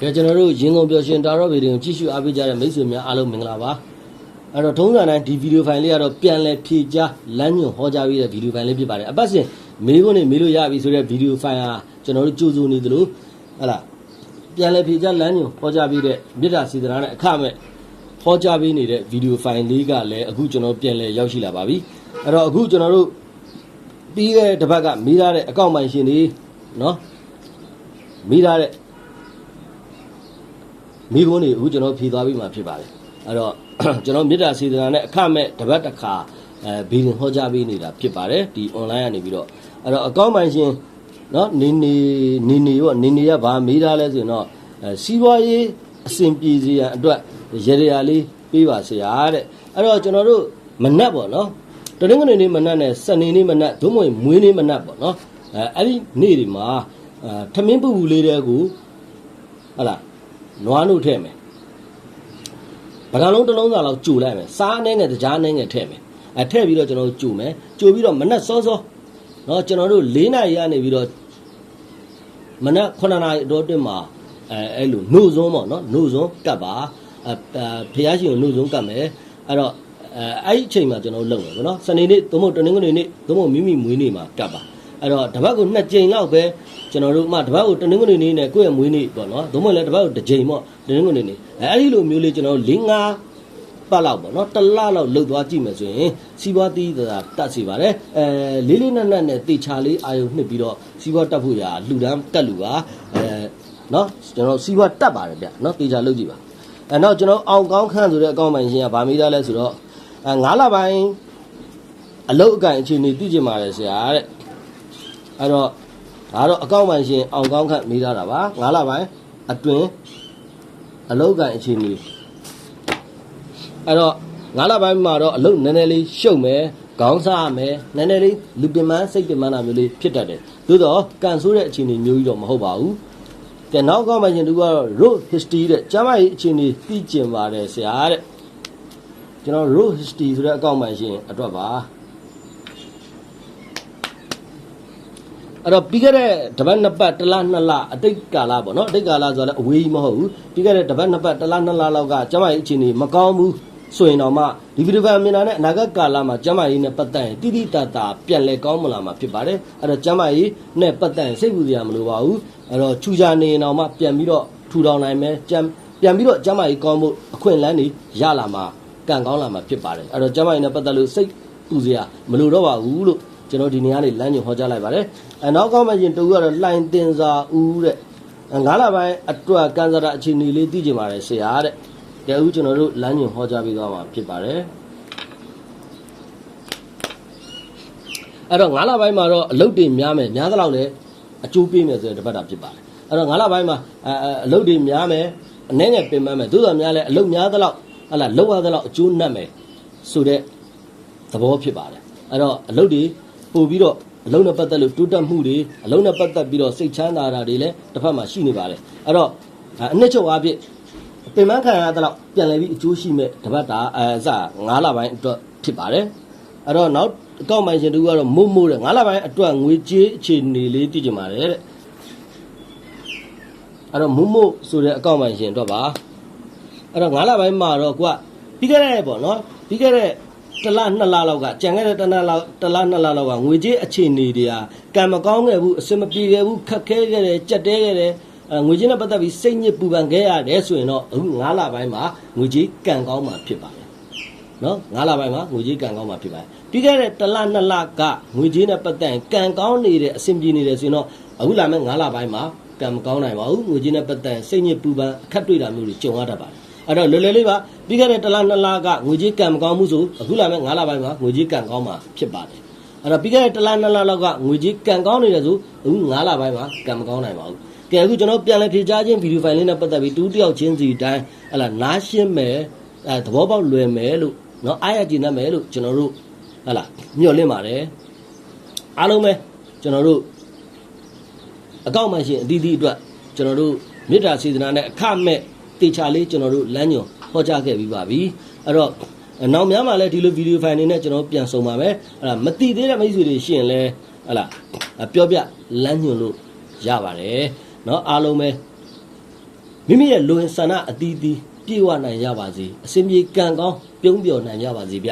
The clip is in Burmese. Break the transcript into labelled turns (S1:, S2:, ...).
S1: ကဲကျွန်တော်တို့ရင်းကုန်ပျော်ရွှင်တာတော့ဗီဒီယိုကြည့်ရှုအားပေးကြတဲ့မိတ်ဆွေများအားလုံးမင်္ဂလာပါအဲ့တော့ထုံးစံတိုင်းဒီဗီဒီယိုဖိုင်လေးကတော့ပြန်လည်ဖြည့်ကြားလမ်းညွှန်ဟောကြားပေးတဲ့ဗီဒီယိုဖိုင်လေးဖြစ်ပါတယ်အပတ်စဉ်မေးခွန်းတွေမေးလို့ရပြီဆိုတဲ့ဗီဒီယိုဖိုင်ဟာကျွန်တော်တို့ကြိုးစိုးနေသလိုဟတ်လားပြန်လည်ဖြည့်ကြားလမ်းညွှန်ဟောကြားပေးတဲ့မြစ်တာစီဒနာနဲ့အခမဲ့ဟောကြားပေးနေတဲ့ဗီဒီယိုဖိုင်လေးကလည်းအခုကျွန်တော်ပြန်လည်ရောက်ရှိလာပါပြီအဲ့တော့အခုကျွန်တော်တို့ပြီးခဲ့တဲ့တစ်ပတ်ကမေးထားတဲ့အကောင့်ပိုင်ရှင်တွေနော်မေးထားတဲ့ မိခွန်းတွေအခုကျွန်တော်ဖြေသွားပြီးမှဖြစ်ပါတယ်အဲ့တော့ကျွန်တော်မေတ္တာစေတနာနဲ့အခမဲ့တပတ်တစ်ခါအဲဘီလင်ဟောကြားပေးနေတာဖြစ်ပါတယ်ဒီ online ကနေပြီးတော့အဲ့တော့အကောင့်ပိုင်ရှင်နော်နေနေနေနေရောနေနေရဗာမေးထားလဲဆိုရင်တော့စီးပွားရေးအစဉ်ပြေစီရန်အတွက်ရေရရာလေးပေးပါဆရာတဲ့အဲ့တော့ကျွန်တော်တို့မနှက်ပေါ့နော်တနင်္ဂနွေနေ့မနှက်နဲ့စနေနေ့မနှက်ဒုမွေမွေးနေ့မနှက်ပေါ့နော်အဲအဲ့ဒီနေ့တွေမှာထမင်းပူပူလေးတဲ့ကိုဟုတ်လား နွားနှုတ်ထည့်မယ်ပကံလုံးတစ်လုံးစာလောက်ကြိုလိုက်မယ်စားအနေနဲ့ကြားအနေနဲ့ထည့်မယ်အဲထည့်ပြီးတော့ကျွန်တော်တို့ကြိုမယ်ကြိုပြီးတော့မနက်စောစောเนาะကျွန်တော်တို့၄နာရီကနေပြီးတော့မနက်9နာရီအတော့အတွင်းမှာအဲအဲ့လိုနှုတ်စွန်းပေါ့နော်နှုတ်စွန်းကတ်ပါအဲဖះရှင်ကိုနှုတ်စွန်းကတ်မယ်အဲ့တော့အဲအဲ့ဒီအချိန်မှာကျွန်တော်တို့လုပ်မယ်ပေါ့နော်စနေနေ့သို့မဟုတ်တနင်္ဂနွေနေ့သို့မဟုတ်မိမိမွေးနေ့မှာကတ်ပါ အဲ့တော့တပတ်ကိုနှစ်ကြိမ်လောက်ပဲကျွန်တော်တို့မှတပတ်ကိုတနင်္ဂနွေနေ့နဲ့ကိုယ့်ရဲ့မွေးနေ့ပေါ့နော်သို့မဟုတ်လည်းတပတ်ကိုတစ်ကြိမ်ပေါ့တနင်္ဂနွေနေ့အဲအဲ့ဒီလိုမျိုးလေးကျွန်တော်တို့၄၅ပတ်လောက်ပေါ့နော်တစ်လလောက်လှုပ်သွားကြည့်မယ်ဆိုရင်စီးပွားတီးတာတတ်စီပါတယ်အဲလေးလေးနက်နက်နဲ့တေချာလေးအာယုံနှစ်ပြီးတော့စီးပွားတက်ဖို့ရာလှူဒန်းတက်လူပါအဲနော်ကျွန်တော်စီးပွားတက်ပါတယ်ဗျနော်တေချာလှုပ်ကြည့်ပါအဲနောက်ကျွန်တော်အောင်ကောင်းခန့်ဆိုတဲ့အကောင့်ပိုင်ရှင်ကဗာမိသားလဲဆိုတော့အဲ၅လပိုင်းအလုတ်အကင်အခြေအနေသိကြမှာလေဆရာတဲ့ အဲ့တော့ဒါတော့အကောင့်ပိုင်ရှင်အောင်ကောင်းခန့်မိသားတာပါ၅လပိုင်းအတွင်းအလုတ်အကင်အခြေအနေအဲ့တော့ငါးလပိုင်းမှာတော့အလုပ်နည်းနည်းလေးရှုပ်မယ်ခေါင်းစားရမယ်နည်းနည်းလေးလူပင်ပန်းစိတ်ပင်ပန်းတာမျိုးလေးဖြစ်တတ်တယ်သို့တော့ကန်ဆိုးတဲ့အခြေအနေမျိုးကြီးတော့မဟုတ်ပါဘူးကဲနောက်ကောင်းမှရှင်သူကတော့ road history တဲ့ကျမ်းမာရေးအခြေအနေသိကျင်ပါတယ်ဆရာတဲ့ကျွန်တော် road history ဆိုတဲ့အကောင့်မှရှင်အတွက်ပါ အဲ့တော့ပြီးခဲ့တဲ့တပတ်နှစ်ပတ်တစ်လနှစ်လအတိတ်ကာလပေါ့နော်အတိတ်ကာလဆိုတော့လည်းအဝေးကြီးမဟုတ်ဘူးပြီးခဲ့တဲ့တပတ်နှစ်ပတ်တစ်လနှစ်လလောက်ကကျမကြီးအခြေအနေမကောင်းဘူးဆိုရင်တော့မှဒီဗီဒီယိုဖိုင်မြင်တာနဲ့အနာဂတ်ကာလမှာကျမကြီးနဲ့ပတ်သက်ရင်တိတိတတ်တာပြန်လဲကောင်းမလာမှာဖြစ်ပါတယ်အဲ့တော့ကျမကြီးနဲ့ပတ်သက်ရင်စိတ်ပူစရာမလိုပါဘူးအဲ့တော့ချူချာနေရင်တော့မှပြန်ပြီးတော့ထူထောင်နိုင်မယ်ကြံပြန်ပြီးတော့ကျမကြီးကောင်းဖို့အခွင့်အလမ်းတွေရလာမှာကံကောင်းလာမှာဖြစ်ပါတယ်အဲ့တော့ကျမကြီးနဲ့ပတ်သက်လို့စိတ်ပူစရာမလိုတော့ပါဘူးလို့ ကျွန်တော်ဒီနေရာလေးလမ်းညွှန်ဟောကြားလိုက်ပါတယ်အဲနောက်ကောင်းမှရင်တူကတော့လှိုင်တင်စာဦးတဲ့အဲငါးလပိုင်းအတွက်ကန်စာတာအခြေအနေလေးသိကြပါတယ်ဆရာတဲ့ကဲဦးကျွန်တော်တို့လမ်းညွှန်ဟောကြားပေးသွားမှာဖြစ်ပါတယ်အဲ့တော့ငါးလပိုင်းမှာတော့အလုပ်တွေများမယ်များသလောက်လည်းအကျိုးပေးမယ်ဆိုတဲ့တပတ်တာဖြစ်ပါတယ်အဲ့တော့ငါးလပိုင်းမှာအဲအဲအလုပ်တွေများမယ်အနည်းငယ်ပင်ပန်းမယ်သို့တော်များလည်းအလုပ်များသလောက်ဟလာလောက်ရသလောက်အကျိုးနှက်မယ်ဆိုတဲ့သဘောဖြစ်ပါတယ်အဲ့တော့အလုပ်တွေ ပို့ပြီးတော့အလုံးနဲ့ပတ်သက်လို့တိုးတက်မှုတွေအလုံးနဲ့ပတ်သက်ပြီးတော့စိတ်ချမ်းသာတာတွေလည်းတစ်ဖက်မှာရှိနေပါတယ်အဲ့တော့အနှစ်ချုပ်အားဖြင့်ပင်မခံရတဲ့လောက်ပြန်လည်ပြီးအကျိုးရှိမဲ့တပတ်တာအဲစ9လပိုင်းအတွက်ဖြစ်ပါတယ်အဲ့တော့နောက်အကောင့်မိုင်ရှင်တို့ကတော့မုတ်မို့တဲ့9လပိုင်းအတွက်ငွေကြေးအခြေအနေလေးသိကြပါလေတဲ့အဲ့တော့မုတ်မို့ဆိုတဲ့အကောင့်မိုင်ရှင်အတွက်ပါအဲ့တော့9လပိုင်းမှာတော့ကိုကပြီးခဲ့တဲ့ပေါ့နော်ပြီးခဲ့တဲ့ တစ်လနှစ်လလောက်ကကြံခဲ့တဲ့တစ်လလောက်တစ်လနှစ်လလောက်ကငွေကြေးအခြေအနေတွေဟာကံမကောင်းခဲ့ဘူးအဆင်မပြေခဲ့ဘူးခက်ခဲခဲ့တယ်ကြက်တဲခဲ့တယ်အဲငွေကြေးနဲ့ပတ်သက်ပြီးစိတ်ညစ်ပူပန်ခဲ့ရတယ်ဆိုရင်တော့အခု9လပိုင်းမှာငွေကြေးကံကောင်းမှာဖြစ်ပါတယ်နော်9လပိုင်းမှာငွေကြေးကံကောင်းမှာဖြစ်ပါတယ်ပြီးခဲ့တဲ့တစ်လနှစ်လကငွေကြေးနဲ့ပတ်သက်ရင်ကံကောင်းနေတဲ့အဆင်ပြေနေတယ်ဆိုရင်တော့အခုလာမယ့်9လပိုင်းမှာကံမကောင်းနိုင်ပါဘူးငွေကြေးနဲ့ပတ်သက်ရင်စိတ်ညစ်ပူပန်အခက်တွေ့တာမျိုးတွေကြုံရတတ်ပါတယ် အဲ့တော့လွယ်လွယ်လေးပါပြီးခဲ့တဲ့တစ်လနှစ်လကငွေကြေးကံမကောင်းမှုဆိုအခုလာမဲ့9လပိုင်းမှာငွေကြေးကံကောင်းမှာဖြစ်ပါတယ်အဲ့တော့ပြီးခဲ့တဲ့တစ်လနှစ်လလောက်ကငွေကြေးကံကောင်းနေတယ်ဆိုအခု9လပိုင်းမှာကံမကောင်းနိုင်ပါဘူးကဲအခုကျွန်တော်ပြန်လည်ဖြေကြားခြင်းဗီဒီယိုဖိုင်လေးနဲ့ပတ်သက်ပြီးတူးတယောက်ချင်းစီတိုင်းဟလာနားရှင်းမယ်အဲသဘောပေါက်လွယ်မယ်လို့နော်အားရကြည်နပ်မယ်လို့ကျွန်တော်တို့ဟလာမျှော်လင့်ပါတယ်အားလုံးပဲကျွန်တော်တို့အကောင့်မှရှင်အသီးသီးအတွက်ကျွန်တော်တို့မေတ္တာစေတနာနဲ့အခမဲ့ တေချာလေးကျွန်တော်တို့လမ်းညွန်ဟောကြားခဲ့ပြီးပါပြီအဲ့တော့နောက်များမှာလည်းဒီလိုဗီဒီယိုဖိုင်တွေနဲ့ကျွန်တော်ပြန်ဆုံပါမယ်အဲ့ဒါမတိသေးတဲ့မိတ်ဆွေတွေရှိရင်လည်းဟလာပြောပြလမ်းညွန်လို့ရပါတယ်เนาะအားလုံးပဲ မိမိရဲ့လူဝင်ဆန္ဒအသီးသီးပြေဝနိုင်ကြပါစေအစဉ်ပြေကံကောင်းပြုံးပြော်နိုင်ကြပါစေဗျ